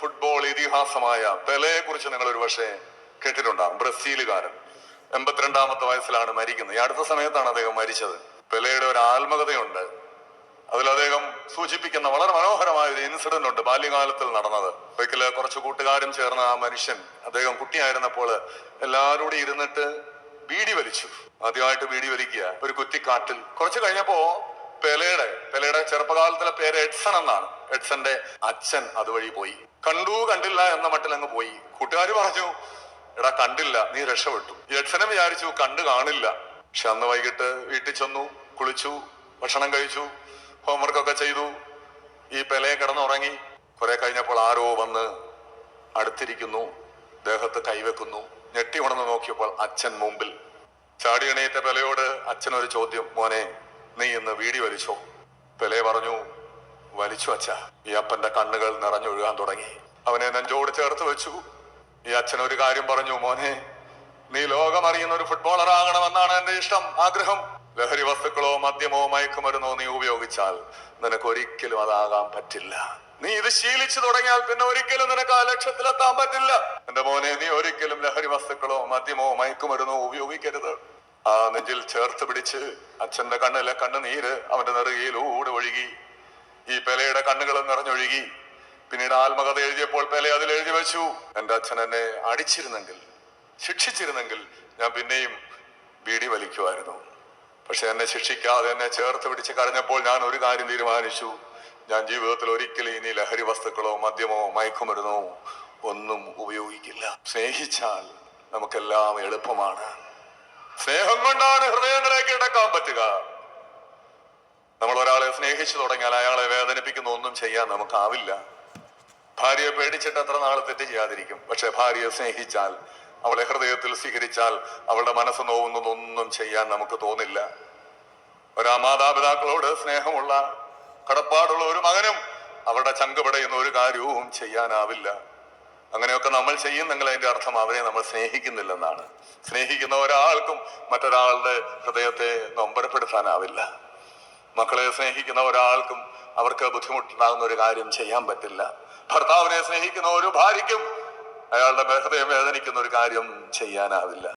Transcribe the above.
Football ഇതിഹാസമായ പെലയെ കുറിച്ച് നിങ്ങൾ ഒരു പക്ഷേ കേട്ടിട്ടുണ്ടാകും. ബ്രസീലുകാരൻ. എൺപത്തിരണ്ടാമത്തെ വയസ്സിലാണ് മരിക്കുന്നത്. ഈ അടുത്ത സമയത്താണ് അദ്ദേഹം മരിച്ചത്. പെലയുടെ ഒരു ആത്മകഥയുണ്ട്. അതിൽ അദ്ദേഹം സൂചിപ്പിക്കുന്ന വളരെ മനോഹരമായ ഒരു ഇൻസിഡന്റ് ഉണ്ട്. ബാല്യകാലത്തിൽ നടന്നത്. ഒരിക്കലെ കുറച്ച് കൂട്ടുകാരും ചേർന്ന ആ മനുഷ്യൻ അദ്ദേഹം കുട്ടിയായിരുന്നപ്പോൾ എല്ലാവരും കൂടി ഇരുന്നിട്ട് ബീഡി വലിച്ചു. ആദ്യമായിട്ട് ബീഡി വലിക്കുക. ഒരു കുറ്റിക്കാട്ടിൽ കുറച്ച് കഴിഞ്ഞപ്പോ പെലയുടെ പെലയുടെ ചെറുപ്പകാലത്തിലെ പേര് എഡ്സൺ എന്നാണ്. എഡ്സന്റെ അച്ഛൻ അതുവഴി പോയി. കണ്ടു കണ്ടില്ല എന്ന മട്ടിൽ അങ്ങ് പോയി. കൂട്ടുകാർ പറഞ്ഞു എടാ കണ്ടില്ല നീ രക്ഷപ്പെട്ടു. എഡ്സനെ വിചാരിച്ചു കണ്ടു കാണില്ല. പക്ഷെ അന്ന് വൈകിട്ട് വീട്ടിൽ ചെന്നു കുളിച്ചു ഭക്ഷണം കഴിച്ചു ഹോംവർക്ക് ഒക്കെ ചെയ്തു. ഈ പെലയെ കിടന്നുറങ്ങി. കുറെ കഴിഞ്ഞപ്പോൾ ആരോ വന്ന് അടുത്തിരിക്കുന്നു ദേഹത്ത് കൈവെക്കുന്നു. ഞെട്ടി ഉണർന്ന് നോക്കിയപ്പോൾ അച്ഛൻ മുമ്പിൽ. ചാടി എണീറ്റ പെലയോട് അച്ഛൻ ഒരു ചോദ്യം മോനെ നീ ഇന്ന് വീടി വലിച്ചോ? പെലെ പറഞ്ഞു വലിച്ചു അച്ഛ. ഈ അപ്പന്റെ കണ്ണുകൾ നിറഞ്ഞൊഴുകാൻ തുടങ്ങി. അവനെ നെഞ്ചോട് ചേർത്ത് വെച്ചു. ഈ അച്ഛൻ ഒരു കാര്യം പറഞ്ഞു മോനെ നീ ലോകമറിയുന്ന ഒരു ഫുട്ബോളർ ആകണമെന്നാണ് എന്റെ ഇഷ്ടം ആഗ്രഹം. ലഹരി വസ്തുക്കളോ മദ്യമോ മയക്കുമരുന്നോ നീ ഉപയോഗിച്ചാൽ നിനക്ക് ഒരിക്കലും അതാകാൻ പറ്റില്ല. നീ ഇത് ശീലിച്ചു തുടങ്ങിയാൽ പിന്നെ ഒരിക്കലും നിനക്ക് ആ ലക്ഷ്യത്തിലെത്താൻ പറ്റില്ല. എന്റെ മോനെ നീ ഒരിക്കലും ലഹരി വസ്തുക്കളോ മദ്യമോ മയക്കുമരുന്നോ ഉപയോഗിക്കരുത്. ആ നെഞ്ചിൽ ചേർത്ത് പിടിച്ച് അച്ഛന്റെ കണ്ണിലെ കണ്ണുനീര് അവന്റെ നെറുകയിലൂടെ ഒഴുകി. ഈ പെലയുടെ കണ്ണുകൾ നിറഞ്ഞൊഴുകി. പിന്നീട് ആത്മകഥ എഴുതിയപ്പോൾ പെല അതിൽ എഴുതി വെച്ചു. എന്റെ അച്ഛൻ എന്നെ അടിച്ചിരുന്നെങ്കിൽ ശിക്ഷിച്ചിരുന്നെങ്കിൽ ഞാൻ പിന്നെയും ബീഡി വലിക്കുമായിരുന്നു. പക്ഷെ എന്നെ ശിക്ഷിക്കാതെ എന്നെ ചേർത്ത് പിടിച്ച് കരഞ്ഞപ്പോൾ ഞാൻ ഒരു കാര്യം തീരുമാനിച്ചു. ഞാൻ ജീവിതത്തിൽ ഒരിക്കലും ഇനി ലഹരി വസ്തുക്കളോ മദ്യമോ മയക്കുമരുന്നോ ഒന്നും ഉപയോഗിക്കില്ല. സ്നേഹിച്ചാൽ നമുക്കെല്ലാം എളുപ്പമാണ്. സ്നേഹം കൊണ്ടാണ് ഹൃദയങ്ങളെ കിടക്കാൻ പറ്റുക. നമ്മൾ ഒരാളെ സ്നേഹിച്ചു തുടങ്ങിയാൽ അയാളെ വേദനിപ്പിക്കുന്ന ഒന്നും ചെയ്യാൻ നമുക്കാവില്ല. ഭാര്യയെ പേടിച്ചിട്ട് അത്ര നാൾ തെറ്റ് ചെയ്യാതിരിക്കും. പക്ഷെ ഭാര്യയെ സ്നേഹിച്ചാൽ അവളെ ഹൃദയത്തിൽ സ്വീകരിച്ചാൽ അവളുടെ മനസ്സ് നോവുന്നതൊന്നും ചെയ്യാൻ നമുക്ക് തോന്നില്ല. ഒരാ മാതാപിതാക്കളോട് സ്നേഹമുള്ള കടപ്പാടുള്ള ഒരു മകനും അവരുടെ ചങ്ക് പടയുന്ന ഒരു കാര്യവും ചെയ്യാനാവില്ല. അങ്ങനെയൊക്കെ നമ്മൾ ചെയ്യുന്നെങ്കിൽ അതിന്റെ അർത്ഥം അവരെ നമ്മൾ സ്നേഹിക്കുന്നില്ലെന്നാണ്. സ്നേഹിക്കുന്ന ഒരാൾക്കും മറ്റൊരാളുടെ ഹൃദയത്തെ നൊമ്പരപ്പെടുത്താനാവില്ല. മക്കളെ സ്നേഹിക്കുന്ന ഒരാൾക്കും അവർക്ക് ബുദ്ധിമുട്ടുണ്ടാകുന്ന ഒരു കാര്യം ചെയ്യാൻ പറ്റില്ല. ഭർത്താവിനെ സ്നേഹിക്കുന്ന ഒരു ഭാര്യയ്ക്കും അയാളുടെ ഹൃദയം വേദനിക്കുന്ന ഒരു കാര്യം ചെയ്യാനാവില്ല.